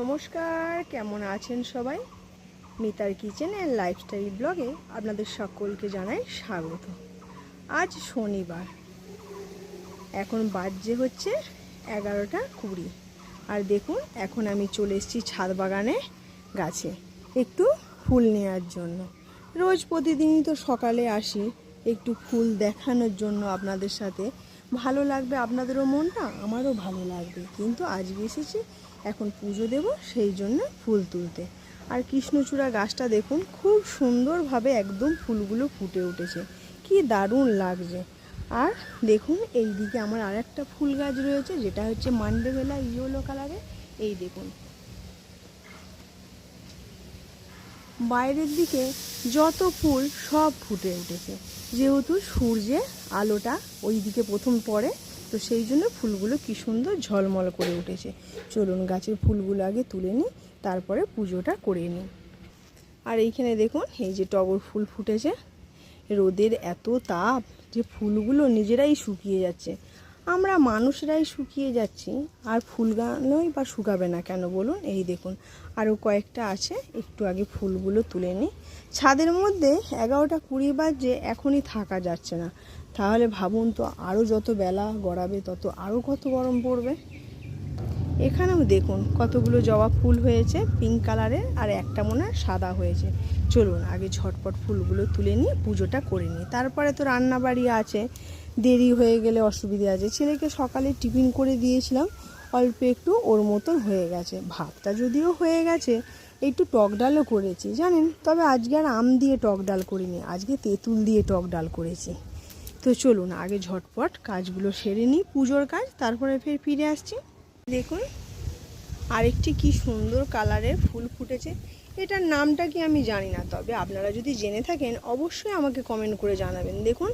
নমস্কার, কেমন আছেন সবাই? মিতার কিচেন অ্যান্ড লাইফস্টাইল ব্লগে আপনাদের সকলকে জানাই স্বাগত। আজ শনিবার, এখন বাজে হচ্ছে এগারোটা কুড়ি। আর দেখুন, এখন আমি চলে এসেছি ছাদ বাগানে গাছে, একটু ফুল নেওয়ার জন্য। রোজ প্রতিদিনই তো সকালে আসি, একটু ফুল দেখানোর জন্য আপনাদের সাথে। ভালো লাগবে আপনাদেরও মনটা? আমারও ভালো লাগবে। কিন্তু আজকে এসেছি এখন পুজো দেব সেই জন্য ফুল তুলতে। আর কৃষ্ণচূড়া গাছটা দেখুন, খুব সুন্দরভাবে একদম ফুলগুলো ফুটে উঠেছে। কি দারুণ লাগছে। আর দেখুন এই দিকে আমার আর একটা ফুল গাছ রয়েছে, যেটা হচ্ছে মান্ডেবেলা ইয়েলো কালারে এই দেখুন। বাইরের দিকে যত ফুল সব ফুটে উঠেছে। যেহেতু সূর্যের আলোটা ওই দিকে প্রথম পড়ে তো সেই জন্য ফুলগুলো কি সুন্দর ঝলমল করে উঠেছে। চলুন গাছের ফুলগুলো আগে তুলে নিই, তারপরে পুজোটা করে নিই। আর এইখানে দেখুন, এই যে টগর ফুল ফুটেছে। রোদের এত তাপ যে ফুলগুলো নিজেরাই শুকিয়ে যাচ্ছে। আমরা মানুষরাই শুকিয়ে যাচ্ছি, আর ফুল গানই বা শুকাবে না কেন বলুন? এই দেখুন আরও কয়েকটা আছে, একটু আগে ফুলগুলো তুলে নিই। ছাদের মধ্যে এগারোটা কুড়ি বাজে এখনই থাকা যাচ্ছে না। তাহলে ভাবুন তো আরও যত বেলা গড়াবে তত আরও কত গরম পড়বে। এখানেও দেখুন কতগুলো জবা ফুল হয়েছে পিঙ্ক কালারের আর একটা মনে সাদা হয়েছে। চলুন আগে ঝটপট ফুলগুলো তুলে নিয়ে পুজোটা করে নিই। তারপরে তো রান্না বাড়ি আছে, দেরি হয়ে গেলে অসুবিধে আছে। ছেলেকে সকালে টিফিন করে দিয়েছিলাম, অল্প একটু ওর মতন হয়ে গেছে। ভাতটা যদিও হয়ে গেছে, একটু টক ডালও করেছি, জানেন? তবে আজকে আর আম দিয়ে টক ডাল করিনি, আজকে তেঁতুল দিয়ে টক ডাল করেছি। তো চলুন আগে ঝটপট কাজগুলো সেরে নিই, পুজোর কাজ, তারপরে ফের ফিরে আসছি। দেখুন, আরেকটি কি সুন্দর কালারের ফুল ফুটেছে। এটার নামটা কি আমি জানি না, তবে আপনারা যদি জেনে থাকেন, অবশ্যই আমাকে কমেন্ট করে জানাবেন। দেখুন,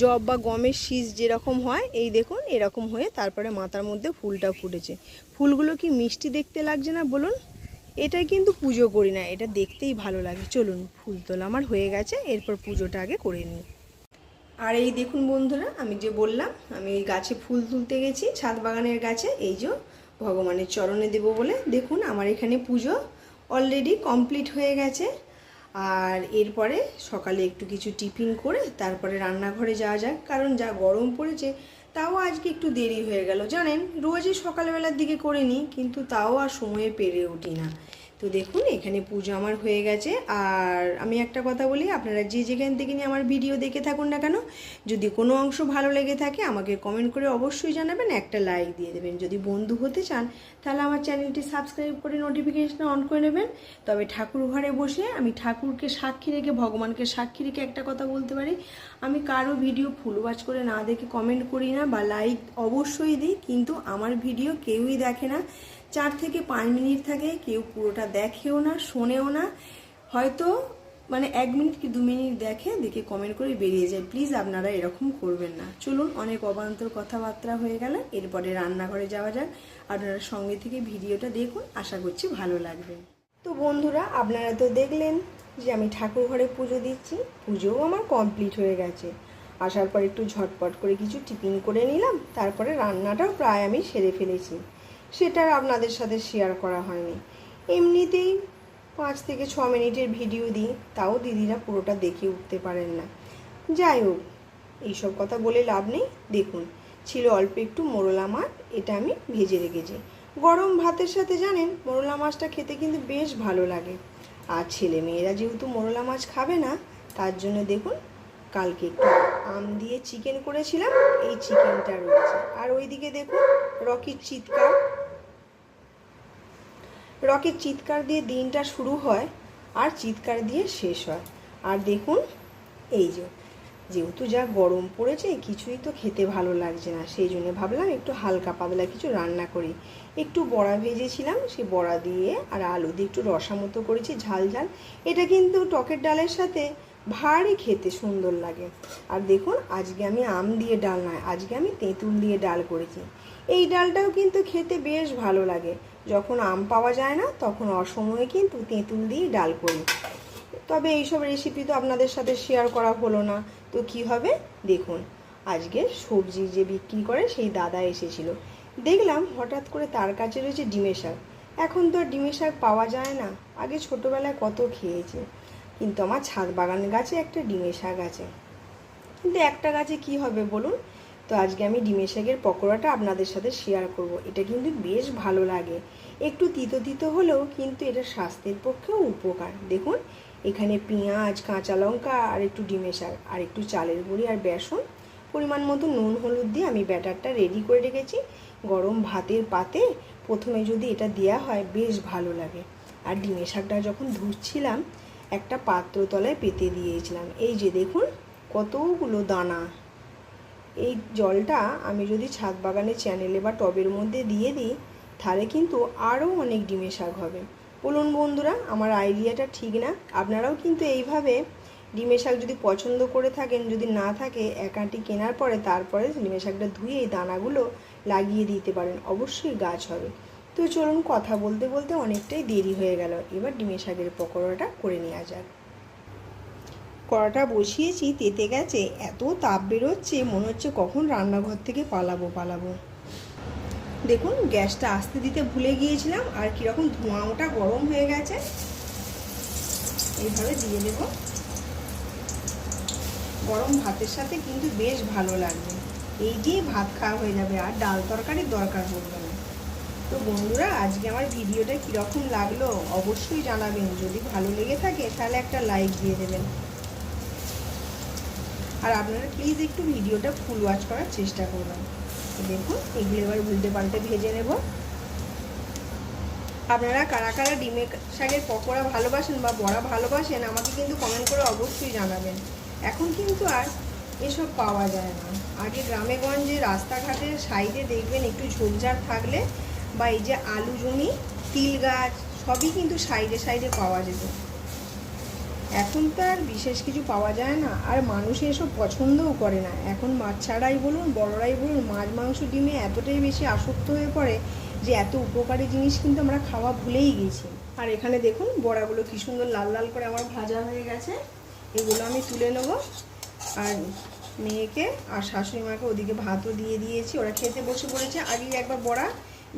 জব বা গমের শীষ যেরকম হয়, এই দেখুন, এরকম হয়ে তারপরে মাথার মধ্যে ফুলটা ফুটেছে। ফুলগুলো কি মিষ্টি দেখতে লাগছে না, বলুন? এটাই কিন্তু পুজো করি না, এটা দেখতেই ভালো লাগে। চলুন, ফুল তোলা আমার হয়ে গেছে, এরপর পুজোটা আগে করে নিই। আর এই দেখুন বন্ধুরা, আমি যে বললাম, আমি এই গাছে ফুল তুলতে গেছি, ছাদ বাগানের গাছে, এই যে ভগবানের চরণে দেব বলে। দেখুন, আমার এখানে পুজো অলরেডি কমপ্লিট হয়ে গেছে। আর এরপরে সকালে একটু কিছু টিফিন করে তারপরে রান্নাঘরে যাওয়া যাক, কারণ যা গরম পড়েছে, তাও আজকে একটু দেরি হয়ে গেল। জানেন, রোজই সকালবেলার দিকে করে নিই, কিন্তু তাও আর সময়ে পেরে উঠি না। তো দেখুন, এখানে পুজো আমার হয়ে গেছে। আর আমি একটা কথা বলি, আপনারা যে যেখান থেকে নিয়ে আমার ভিডিও দেখে থাকুন না কেন, যদি কোনো অংশ ভালো লেগে থাকে, আমাকে কমেন্ট করে অবশ্যই জানাবেন, একটা লাইক দিয়ে দেবেন। যদি বন্ধু হতে চান, তাহলে আমার চ্যানেলটি সাবস্ক্রাইব করে নোটিফিকেশন অন করে নেবেন। তবে ঠাকুর ঘরে বসে আমি ঠাকুরকে সাক্ষী রেখে, ভগবানকে সাক্ষী রেখে একটা কথা বলতে পারি। আমি কারও ভিডিও ফুলবাজ করে না দেখে কমেন্ট করি না বা লাইক অবশ্যই দিই, কিন্তু আমার ভিডিও কেউই দেখে না। চার থেকে পাঁচ মিনিট থাকে, কেউ পুরোটা দেখেও না, শোনেও না। হয়তো মানে এক মিনিট কি দু মিনিট দেখে দেখে কমেন্ট করে বেরিয়ে যায়। প্লিজ আপনারা এরকম করবেন না। চলুন, অনেক অবান্তর কথাবার্তা হয়ে গেল। এরপরে রান্নাঘরে যাওয়া যাক। আপনারা সঙ্গে থেকে ভিডিওটা দেখুন। আশা করছি ভালো লাগবে। তো বন্ধুরা, আপনারা তো দেখলেন যে আমি ঠাকুর ঘরে পুজো দিচ্ছি। পুজোও আমার কমপ্লিট হয়ে গেছে। আসার পর একটু ঝটপট করে কিছু টিফিন করে নিলাম। তারপরে রান্নাটাও প্রায় আমি সেরে ফেলেছি। সেটা আপনাদের সাথে শেয়ার করা হয়নি। এমনিতেই পাঁচ থেকে ছ মিনিটের ভিডিও দিই, তাও দিদিরা পুরোটা দেখে উঠতে পারেন না। যাই হোক, এইসব কথা বলে লাভ নেই। দেখুন, ছিল অল্প একটু মোরলা মাছ, এটা আমি ভেজে রেখেছি। গরম ভাতের সাথে জানেন, মোরলা মাছটা খেতে কিন্তু বেশ ভালো লাগে। আর ছেলে মেয়েরা যেহেতু মোরলা মাছ খাবে না, তার জন্য দেখুন, কালকে একটু আম দিয়ে চিকেন করেছিলাম, এই চিকেনটা রয়েছে। আর ওইদিকে দেখুন, রকির চিৎকার। রকের চিৎকার দিয়ে দিনটা শুরু হয় আর চিৎকার দিয়ে শেষ হয়। আর দেখুন, এই যে, যেহেতু যা গরম পড়েছে, কিছুই তো খেতে ভালো লাগছে না। সেই জন্য ভাবলাম একটু হালকা পাতলা কিছু রান্না করি। একটু বড়া ভেজেছিলাম সেই বড়া দিয়ে আর আলু দিয়ে একটু রসা মতো করেছি, ঝাল ঝাল। এটা কিন্তু টকের ডালের সাথে ভারী খেতে সুন্দর লাগে। আর দেখুন, আজকে আমি আম দিয়ে ডাল নয়, আজকে আমি তেঁতুল দিয়ে ডাল করেছি। এই ডালটাও কিন্তু খেতে বেশ ভালো লাগে। যখন আম পাওয়া যায় না, তখন অসময়ে কিন্তু তেঁতুল দিয়ে ডাল করি। তবে এইসব রেসিপি তো আপনাদের সাথে শেয়ার করা হলো না। তো কি হবে? দেখুন, আজকে সবজি যে বিক্রি করে সেই দাদা এসেছিল। দেখলাম হঠাৎ করে তার কাছে রয়েছে ডিমের শাক। এখন তো ডিমের শাক পাওয়া যায় না। আগে ছোটোবেলায় কত খেয়েছে। কিন্তু আমার ছাদ বাগান গাছে একটা ডিমের শাক আছে। কিন্তু একটা গাছে কি হবে বলুন? তো আজকে আমি ডিমের শাকের পকোড়াটা আপনাদের সাথে শেয়ার করব। এটা কিন্তু বেশ ভালো লাগে। একটু তিতো তিতো হলেও কিন্তু এটা স্বাস্থ্যের পক্ষেও উপকার। দেখুন, এখানে পেঁয়াজ, কাঁচা লঙ্কা আর একটু ডিমের শাক আর একটু চালের গুঁড়ি আর বেসন। পরিমাণ মতো নুন, হলুদ দিয়ে আমি ব্যাটারটা রেডি করে রেখেছি। গরম ভাতের পাতে প্রথমে যদি এটা দেওয়া হয়, বেশ ভালো লাগে। আর ডিমের শাকটা যখন ধুচ্ছিলাম, একটা পাত্র তলায় পেতে দিয়েছিলাম। এই যে দেখুন, কতগুলো দানা। এই জলটা আমি যদি ছাদ বাগানে চ্যানেলে বা টবের মধ্যে দিয়ে দিই, তাহলে কিন্তু আরও অনেক ডিমের শাক হবে। বলুন বন্ধুরা, আমার আইডিয়াটা ঠিক না? আপনারাও কিন্তু এইভাবে ডিমের শাক যদি পছন্দ করে থাকেন, যদি না থাকে একাটি কেনার পরে তারপরে ডিমের শাকটা ধুয়ে দানাগুলো লাগিয়ে দিতে পারেন। অবশ্যই গাছ হবে। তো চলুন কথা বলতে বলতে অনেকটাই দেরি হয়ে গেল। এবার ডিমের শাকের পকোড়াটা করে নেওয়া যাক। কড়াটা বসিয়েছি, তেতে গেছে, এত তাপ বেরোচ্ছে, মনে হচ্ছে কখন রান্নাঘর থেকে পালাবো পালাবো। দেখুন, গ্যাসটা আস্তে দিতে ভুলে গিয়েছিলাম, আর কীরকম ধোঁয়া ওটা গরম হয়ে গেছে। এইভাবে দিয়ে দেব। গরম ভাতের সাথে কিন্তু বেশ ভালো লাগবে। এই দিয়ে ভাত খাওয়া হয়ে যাবে, আর ডাল তরকারির দরকার পড়বে না। তো বন্ধুরা, আজকে আমার ভিডিওটা কীরকম লাগল, অবশ্যই জানাবেন। যদি ভালো লেগে থাকে, তাহলে একটা লাইক দিয়ে দেবেন। আর আপনারা প্লিজ একটু ভিডিওটা ফুল ওয়াচ করার চেষ্টা করবেন দেখুন, এগুলো এবার উল্টে পাল্টে ভেজে নেব। আপনারা কারা কারা ডিমের শাকের পকোড়া ভালোবাসেন বা বড়া ভালোবাসেন, আমাকে কিন্তু কমেন্ট করে অবশ্যই জানাবেন। এখন কিন্তু আর এসব পাওয়া যায় না। আগে গ্রামে গঞ্জে রাস্তাঘাটের সাইডে দেখবেন একটু ঝোপঝাড় থাকলে বা এই যে আলু জমি, তিল গাছ, সবই কিন্তু সাইডে সাইডে পাওয়া যেত। এখন তো আর বিশেষ কিছু পাওয়া যায় না। আর মানুষ এসব পছন্দও করে না। এখন বাচ্চারাই বলুন, বড়রাই বলুন, মাছ, মাংস, ডিমে এতটাই বেশি আসক্ত হয়ে পড়ে যে এত উপকারী জিনিস কিন্তু আমরা খাওয়া ভুলেই গেছি। আর এখানে দেখুন, বড়াগুলো কি সুন্দর লাল লাল করে আমার ভাজা হয়ে গেছে। এগুলো আমি তুলে নেব। আর মেয়েকে আর শাশুড়ি মাকে ওদিকে ভাতও দিয়ে দিয়েছি। ওরা খেতে বসে পড়েছে। আগেই একবার বড়া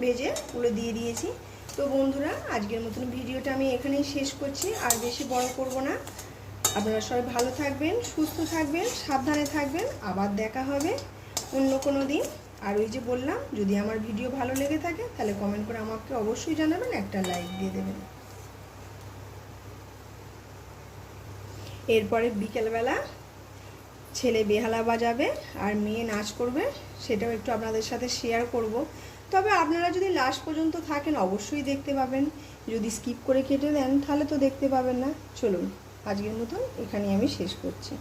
ভেজে ওগুলো দিয়ে দিয়েছি। তো বন্ধুরা, আজকের মতন ভিডিওটা আমি এখানেই শেষ করছি। আর বেশি বড় করব না। আপনারা সবাই ভালো থাকবেন, সুস্থ থাকবেন, সাবধানে থাকবেন। আবার দেখা হবে অন্য কোনো দিন। আর ওই যে বললাম, যদি আমার ভিডিও ভালো লেগে থাকে, তাহলে কমেন্ট করে আমাকে অবশ্যই জানাবেন, একটা লাইক দিয়ে দেবেন। এরপরে বিকেলবেলা ছেলে বেহালা বাজাবে, আর মেয়ে নাচ করবে, সেটাও একটু আপনাদের সাথে শেয়ার করব। তবে আপনারা যদি লাস্ট পর্যন্ত থাকেন, অবশ্যই দেখতে পাবেন। যদি স্কিপ করে কেটে দেন, তাহলে তো দেখতে পাবেন না। চলুন, আজকের মতন এখানেই আমি শেষ করছি।